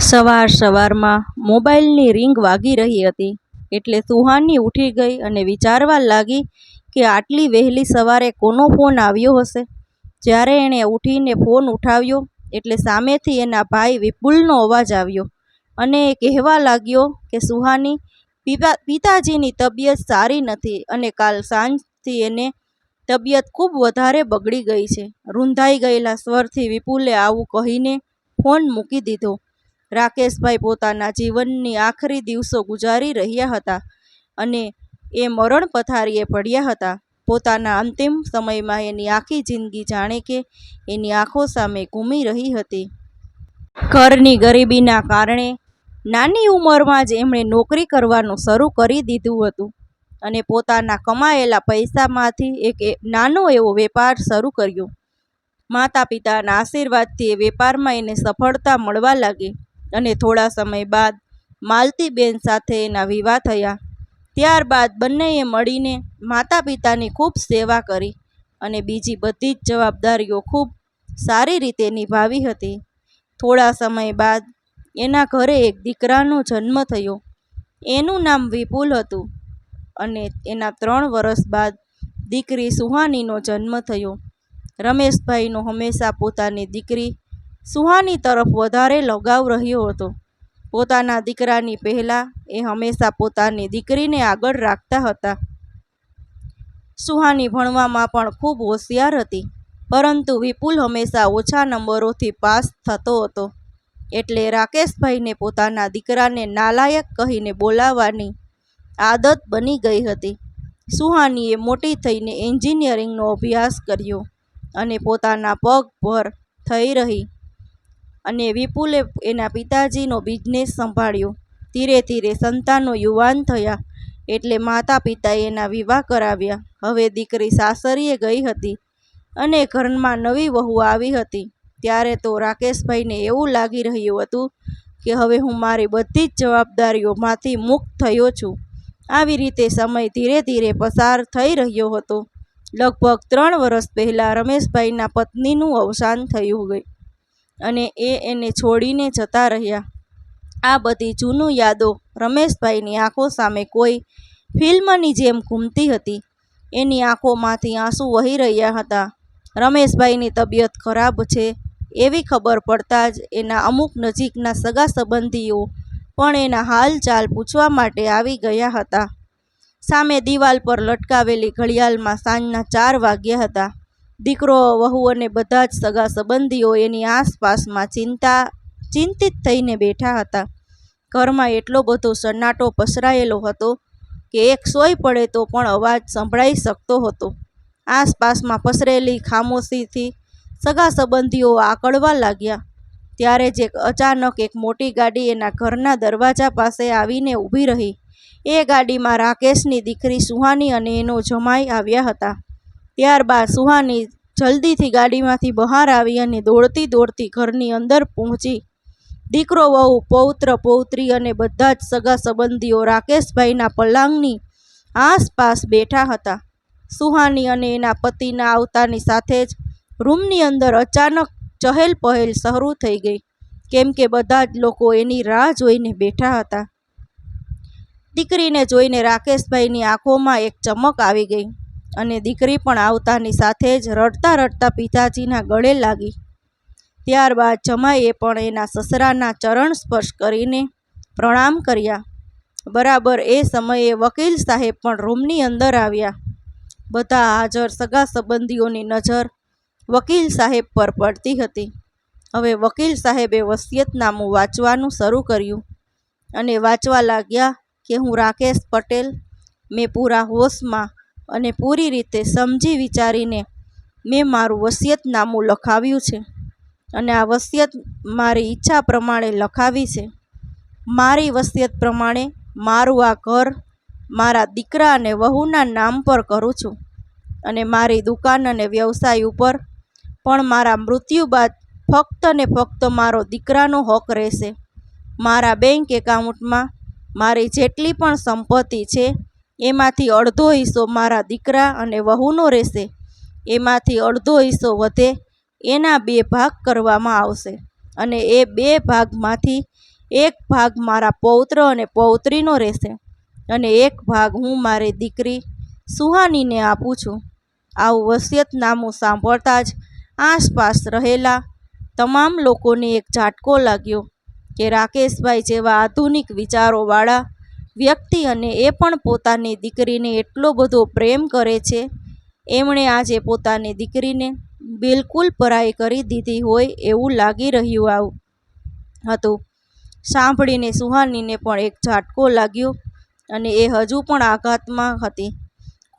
સવાર સવારમાં મોબાઈલની રિંગ વાગી રહી હતી એટલે સુહાની ઉઠી ગઈ અને વિચારવા લાગી કે આટલી વહેલી સવારે કોનો ફોન આવ્યો હશે? જ્યારે એણે ઊઠીને ફોન ઉઠાવ્યો એટલે સામેથી એના ભાઈ વિપુલનો અવાજ આવ્યો અને એ કહેવા લાગ્યો કે, સુહાની પિતા પિતાજીની તબિયત સારી નથી અને કાલ સાંજથી એને તબિયત ખૂબ વધારે બગડી ગઈ છે. રૂંધાઈ ગયેલા સ્વરથી વિપુલે આવું કહીને ફોન મૂકી દીધો. રાકેશભાઈ પોતાના જીવનની આખરી દિવસો ગુજારી રહ્યા હતા અને એ મરણ પથારીએ પડ્યા હતા. પોતાના અંતિમ સમયમાં એની આખી જિંદગી જાણે કે એની આંખો સામે ઘૂમી રહી હતી. ઘરની ગરીબીના કારણે નાની ઉંમરમાં જ એમણે નોકરી કરવાનું શરૂ કરી દીધું હતું અને પોતાના કમાયેલા પૈસામાંથી એક નાનો એવો વેપાર શરૂ કર્યો. માતા પિતાના આશીર્વાદથી એ વેપારમાં એને સફળતા મળવા લાગી. અને થોડા સમય બાદ માલતીબેન સાથે એના વિવાહ થયા. ત્યારબાદ બંનેએ મળીને માતા પિતાની ખૂબ સેવા કરી અને બીજી બધી જ જવાબદારીઓ ખૂબ સારી રીતે નિભાવી હતી. થોડા સમય બાદ એના ઘરે એક દીકરાનો જન્મ થયો. એનું નામ વિપુલ હતું અને એના ત્રણ વર્ષ બાદ દીકરી સુહાનીનો જન્મ થયો. રમેશભાઈનો હંમેશા પોતાની દીકરી સુહાની તરફ વધારે લગાવ રહ્યો હતો. પોતાના દીકરાની પહેલાં એ હંમેશા પોતાની દીકરીને આગળ રાખતા હતા. સુહાની ભણવામાં પણ ખૂબ હોશિયાર હતી, પરંતુ વિપુલ હંમેશા ઓછા નંબરોથી પાસ થતો હતો. એટલે રાકેશભાઈને પોતાના દીકરાને નાલાયક કહીને બોલાવવાની આદત બની ગઈ હતી. સુહાનીએ મોટી થઈને એન્જિનિયરિંગનો અભ્યાસ કર્યો અને પોતાના પગ પર થઈ રહી અને વિપુલે એના પિતાજીનો બિઝનેસ સંભાળ્યો. ધીરે ધીરે સંતાનો યુવાન થયા એટલે માતા પિતાએ એના વિવાહ કરાવ્યા. હવે દીકરી સાસરીએ ગઈ હતી અને ઘરમાં નવી વહુ આવી હતી. ત્યારે તો રાકેશભાઈને એવું લાગી રહ્યું હતું કે હવે હું મારી બધી જ જવાબદારીઓમાંથી મુક્ત થયો છું. આવી રીતે સમય ધીરે ધીરે પસાર થઈ રહ્યો હતો. લગભગ ત્રણ વર્ષ પહેલાં રમેશભાઈના પત્નીનું અવસાન થયું ગઈ અને એ એને છોડીને જતા રહ્યા. આ બધી જૂનું યાદો રમેશભાઈની આંખો સામે કોઈ ફિલ્મની જેમ ઘૂમતી હતી. એની આંખોમાંથી આંસુ વહી રહ્યા હતા. રમેશભાઈની તબિયત ખરાબ છે એવી ખબર પડતાં જ એના અમુક નજીકના સગા સંબંધીઓ પણ એના હાલચાલ પૂછવા માટે આવી ગયા હતા. સામે દિવાલ પર લટકાવેલી ઘડિયાળમાં સાંજના ચાર વાગ્યા હતા. દીકરો, વહુ અને બધા જ સગા સંબંધીઓ એની આસપાસમાં ચિંતા, ચિંતિત થઈને બેઠા હતા. ઘરમાં એટલો બધો સન્નાટો પસરાયેલો હતો કે એક સોય પડે તો પણ અવાજ સંભળાઈ શકતો હતો. આસપાસમાં પસરેલી ખામોશીથી સગા સંબંધીઓ આકળવા લાગ્યા. ત્યારે જ એક અચાનક એક મોટી ગાડી એના ઘરના દરવાજા પાસે આવીને ઊભી રહી. એ ગાડીમાં રાકેશની દીકરી સુહાની અને એનો જમાઈ આવ્યા હતા. ત્યારબાદ સુહાની જલ્દીથી ગાડીમાંથી બહાર આવી અને દોડતી દોડતી ઘરની અંદર પહોંચી. દીકરો, વહુ, પૌત્ર, પૌત્રી અને બધા જ સગા સંબંધીઓ રાકેશભાઈના પલંગની આસપાસ બેઠા હતા. સુહાની અને એના પતિના આવતાની સાથે જ રૂમની અંદર અચાનક ચહેલ પહેલ શરૂ થઈ ગઈ, કેમ કે બધા જ લોકો એની રાહ જોઈને બેઠા હતા. દીકરીને જોઈને રાકેશભાઈની આંખોમાં એક ચમક આવી ગઈ. અને દીકરી પણ આવતાની સાથે જ રડતા રડતા પિતાજીના ગળે લાગી. ત્યારબાદ જમાઈએ પણ એના સસરાના ચરણ સ્પર્શ કરીને પ્રણામ કર્યા. બરાબર એ સમયે વકીલ સાહેબ પણ રૂમની અંદર આવ્યા. બધા હાજર સગા સંબંધીઓની નજર વકીલ સાહેબ પર પડતી હતી. હવે વકીલ સાહેબે વસિયતનામું વાંચવાનું શરૂ કર્યું અને વાંચવા લાગ્યા કે હું રાકેશ પટેલ, મેં પૂરા હોશમાં અને પૂરી રીતે સમજી વિચારીને મેં મારું વસિયતનામું લખાવ્યું છે. અને આ વસિયત મારી ઈચ્છા પ્રમાણે લખાવી છે. મારી વસિયત પ્રમાણે મારું આ ઘર મારા દીકરા અને વહુના નામ પર કરું છું. અને મારી દુકાન અને વ્યવસાય ઉપર પણ મારા મૃત્યુ બાદ ફક્ત ને ફક્ત મારો દીકરાનો હક રહેશે. મારા બેંક એકાઉન્ટમાં મારી જેટલી પણ સંપત્તિ છે એમાંથી અડધો હિસ્સો મારા દીકરા અને વહુનો રહેશે. એમાંથી અડધો હિસ્સો વધે એના બે ભાગ કરવામાં આવશે અને એ બે ભાગમાંથી એક ભાગ મારા પૌત્ર અને પૌત્રીનો રહેશે અને એક ભાગ હું મારી દીકરી સુહાનીને આપું છું. આવું વસિયતનામું સાંભળતા જ આસપાસ રહેલા તમામ લોકોને એક ઝાટકો લાગ્યો કે રાકેશભાઈ જેવા આધુનિક વિચારોવાળા વ્યક્તિ અને એ પણ પોતાની દીકરીને એટલો બધો પ્રેમ કરે છે. એમણે આજે પોતાની દીકરીને બિલકુલ પરાઈ કરી દીધી હોય એવું લાગી રહ્યું આવું, હતું. સાંભળીને સુહાનીને પણ એક ઝાટકો લાગ્યો અને એ હજુ પણ આઘાતમાં હતી.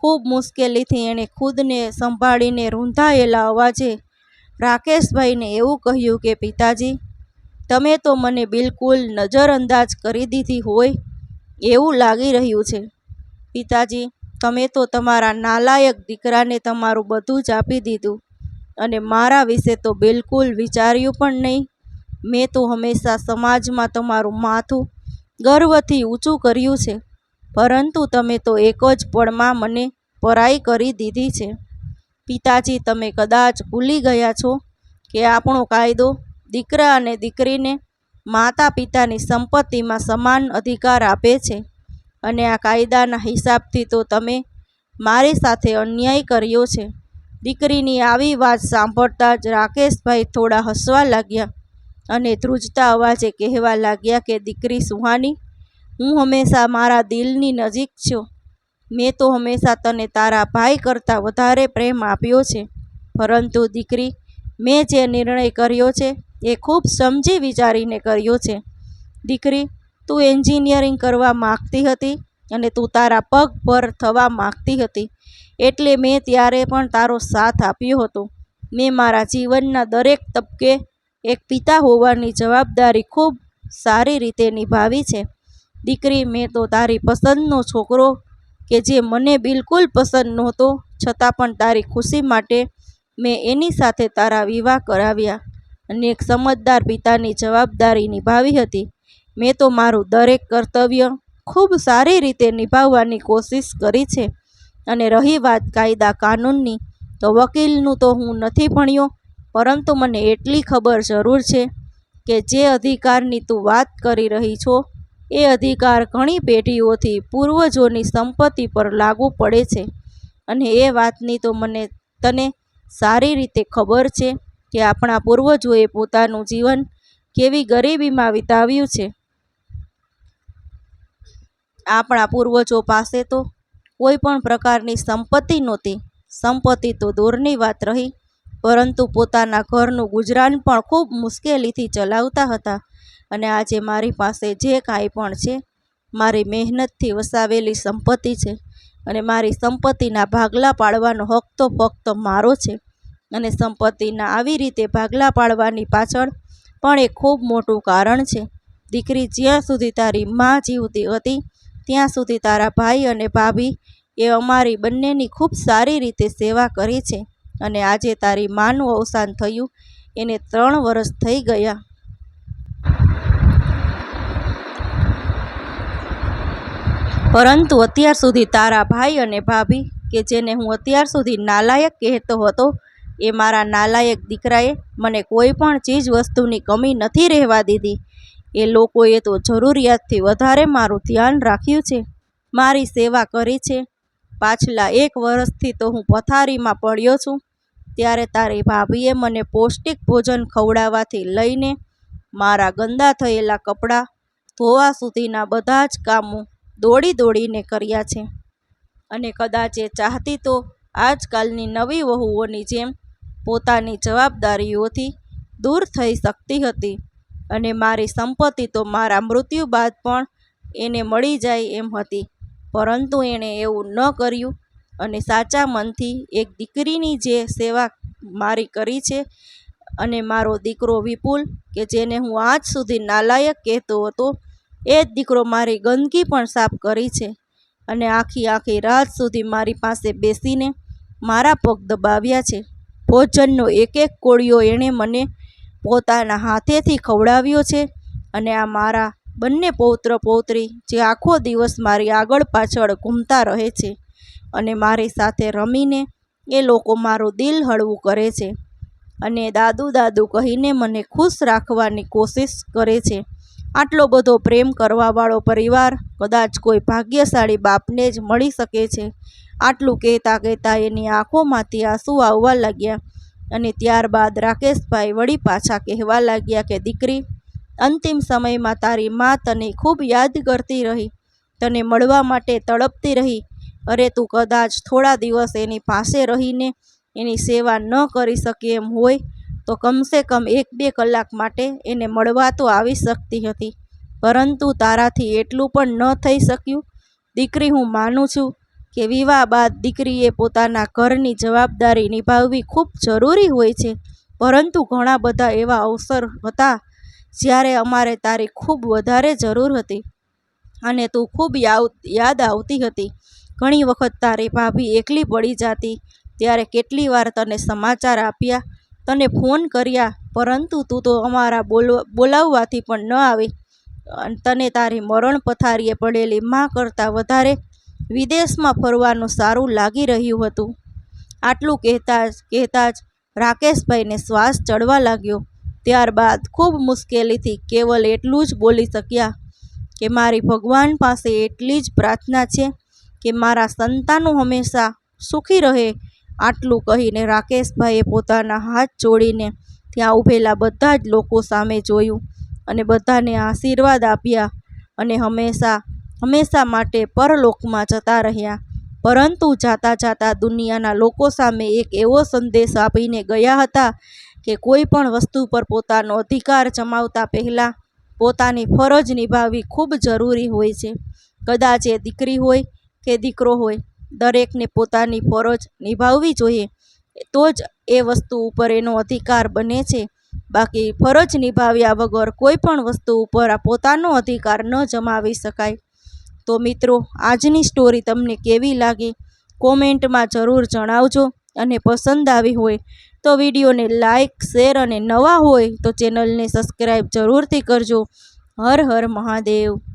ખૂબ મુશ્કેલીથી એણે ખુદને સંભાળીને રૂંધાયેલા અવાજે રાકેશભાઈને એવું કહ્યું કે, પિતાજી, તમે તો મને બિલકુલ નજરઅંદાજ કરી દીધી હોય એવું લાગી રહ્યું છે. પિતાજી, તમે તો તમારા નાલાયક દીકરાને તમારું બધું જ આપી દીધું અને મારા વિશે તો બિલકુલ વિચાર્યું પણ નહીં. મેં તો હંમેશા સમાજમાં તમારું માથું ગર્વથી ઊંચું કર્યું છે. પરંતુ તમે તો એક જ પળમાં મને પરાઈ કરી દીધી છે. પિતાજી, તમે કદાચ ભૂલી ગયા છો કે આપણો કાયદો દીકરા અને દીકરીને માતા પિતાની સંપત્તિમાં સમાન અધિકાર આપે છે અને આ કાયદાના હિસાબથી તો તમે મારી સાથે અન્યાય કર્યો છે. દીકરીની આવી વાત સાંભળતા જ રાકેશભાઈ થોડા હસવા લાગ્યા અને ધ્રુજતા અવાજે કહેવા લાગ્યા કે, દીકરી સુહાની, હું હંમેશા મારા દિલની નજીક છું. મેં તો હંમેશા તને તારા ભાઈ કરતાં વધારે પ્રેમ આપ્યો છે. પરંતુ દીકરી, મેં જે નિર્ણય કર્યો છે એ ખૂબ સમજી વિચારીને કર્યો છે. દીકરી, તું એન્જિનિયરિંગ કરવા માગતી હતી અને તું તારા પગ પર થવા માગતી હતી, એટલે મેં ત્યારે પણ તારો સાથ આપ્યો હતો. મેં મારા જીવનના દરેક તબકે એક પિતા હોવાની જવાબદારી ખૂબ સારી રીતે નિભાવી છે. દીકરી, મેં તો તારી પસંદનો છોકરો કે જે મને બિલકુલ પસંદ નહોતો, છતાં પણ તારી ખુશી માટે મેં એની સાથે તારા વિવાહ કરાવ્યા. અને એક સમજદાર પિતાની જવાબદારી નિભાવી હતી. મેં તો મારું દરેક કર્તવ્ય ખૂબ સારી રીતે નિભાવવાની કોશિશ કરી છે અને રહી વાત કાયદા કાનૂનની. તો વકીલનું તો હું નથી ભણ્યો, પરંતુ મને એટલી ખબર જરૂર છે કે જે અધિકારની તું વાત કરી રહી છો, એ અધિકાર ઘણી પેઢીઓથી પૂર્વજોની સંપત્તિ પર લાગુ પડે છે. અને એ વાતની તો મને તને સારી રીતે ખબર છે. કે આપણા પૂર્વજોએ પોતાનું જીવન કેવી ગરીબીમાં વિતાવ્યું છે? આપણા પૂર્વજો પાસે તો કોઈ પણ પ્રકારની સંપત્તિ નહોતી. સંપત્તિ તો દૂરની વાત રહી, પરંતુ પોતાના ઘરનું ગુજરાન પણ ખૂબ મુશ્કેલીથી ચલાવતા હતા. અને આજે મારી પાસે જે કાંઈ પણ છે, મારી મહેનતથી વસાવેલી સંપત્તિ છે. અને મારી સંપત્તિના ભાગલા પાડવાનો હક તો ફક્ત મારો છે. અને સંપત્તિના આવી રીતે ભાગલા પાડવાની પાછળ પણ એ ખૂબ મોટું કારણ છે. દીકરી જ્યાં સુધી તારી મા જીવતી હતી, ત્યાં સુધી તારા ભાઈ અને ભાભી એ અમારી બંનેની ખૂબ સારી રીતે સેવા કરી છે અને આજે તારી માનું અવસાન થયું, એને ત્રણ વર્ષ થઈ ગયા. પરંતુ અત્યાર સુધી તારા ભાઈ અને ભાભી, કે જેને હું અત્યાર સુધી નાલાયક કહેતો હતો એ મારા નાલાયક દીકરાએ મને કોઈ પણ ચીજ વસ્તુની કમી નથી રહેવા દીધી. એ લોકોએ તો જરૂરિયાતથી વધારે મારું ધ્યાન રાખ્યું છે. મારી સેવા કરી છે. પાછલા એક વર્ષથી તો હું પથારીમાં પડ્યો છું. ત્યારે તારી ભાભીએ મને પૌષ્ટિક ભોજન ખવડાવવાથી લઈને મારા ગંદા થયેલા કપડાં, ધોવા સુધીના બધા જ કામો દોડી દોડીને કર્યા છે. અને કદાચ એ ચાહતી તો આજકાલની નવી વહુઓની જેમ પોતાની જવાબદારીઓથી દૂર થઈ શકતી હતી અને મારી સંપત્તિ તો મારા મૃત્યુ બાદ પણ એને મળી જાય એમ હતી. પરંતુ એણે એવું ન કર્યું અને સાચા મનથી એક દીકરીની જે સેવા મારી કરી છે અને મારો દીકરો વિપુલ, કે જેને હું આજ સુધી નાલાયક કહેતો હતો, એ જ દીકરો મારી ગંદકી પણ સાફ કરી છે અને આખી આખી રાત સુધી મારી પાસે બેસીને મારા પગ દબાવ્યા છે. ભોજનનો એક એક કોળિયો એણે મને પોતાના હાથેથી ખવડાવ્યો છે અને આ મારા બંને પૌત્ર પૌત્રી જે આખો દિવસ મારી આગળ પાછળ ઘૂમતા રહે છે અને મારી સાથે રમીને એ લોકો મારું દિલ હળવું કરે છે અને દાદુ દાદુ કહીને મને ખુશ રાખવાની કોશિશ કરે છે. આટલો બધો પ્રેમ કરવાવાળો પરિવાર કદાચ કોઈ ભાગ્યશાળી બાપને જ મળી શકે છે. આટલું કહેતા કહેતા એની આંખોમાંથી આંસુ આવવા લાગ્યા અને ત્યારબાદ રાકેશભાઈ વળી પાછા કહેવા લાગ્યા કે, દીકરી, અંતિમ સમયમાં તારી મા તને ખૂબ યાદ કરતી રહી, તને મળવા માટે તડપતી રહી. અરે, તું કદાચ થોડા દિવસ એની પાસે રહીને એની સેવા ન કરી શકે એમ હોય તો કમસે કમ એક બે કલાક માટે એને મળવા તો આવી શકતી હતી. પરંતુ તારાથી એટલું પણ ન થઈ શક્યું. દીકરી હું માનું છું કે વિવાહ બાદ દીકરીએ પોતાના ઘરની જવાબદારી નિભાવવી ખૂબ જરૂરી હોય છે. પરંતુ ઘણા બધા એવા અવસર હતા જ્યારે અમારે તારી ખૂબ વધારે જરૂર હતી અને તું ખૂબ યાદ આવતી હતી. ઘણી વખત તારી ભાભી એકલી પડી જાતી, ત્યારે કેટલી વાર તને સમાચાર આપ્યા તને ફોન કર્યા, પરંતુ તું તો અમારા બોલવા, બોલાવવાથી પણ ન આવી. તને તારી મરણ પથારીએ પડેલી માં કરતાં વધારે વિદેશમાં ફરવાનું સારું લાગી રહ્યું હતું. આટલું કહેતા જ કહેતા જ રાકેશભાઈને શ્વાસ ચડવા લાગ્યો. ત્યારબાદ ખૂબ મુશ્કેલીથી કેવલ એટલું જ બોલી શક્યા કે મારી ભગવાન પાસે એટલી જ પ્રાર્થના છે કે મારા સંતાનો હંમેશા સુખી રહે આટલું કહીને રાકેશભાઈએ પોતાના હાથ જોડીને ત્યાં ઊભેલા બધા જ લોકો સામે જોયું અને બધાને આશીર્વાદ આપ્યા અને હંમેશા હંમેશા માટે પરલોકમાં જતા રહ્યા. પરંતુ જાતા જાતા દુનિયાના લોકો સામે એક એવો સંદેશ આપીને ગયા હતા કે કોઈ પણ વસ્તુ પર પોતાનો અધિકાર જમાવતા પહેલાં પોતાની ફરજ નિભાવવી ખૂબ જરૂરી હોય છે. કદાચ એ દીકરી હોય કે દીકરો હોય દરેકને પોતાની ફરજ નિભાવવી જોઈએ. તો જ એ વસ્તુ ઉપર એનો અધિકાર બને છે. બાકી ફરજ નિભાવ્યા વગર કોઈ પણ વસ્તુ ઉપર આ પોતાનો અધિકાર ન જમાવી શકાય. તો મિત્રો, આજની સ્ટોરી તમને કેવી લાગી? કોમેન્ટમાં જરૂર જણાવજો અને પસંદ આવી હોય તો વિડીયોને લાઇક શેર અને નવા હોય તો ચેનલને સબસ્ક્રાઈબ જરૂરથી કરજો. હર હર મહાદેવ.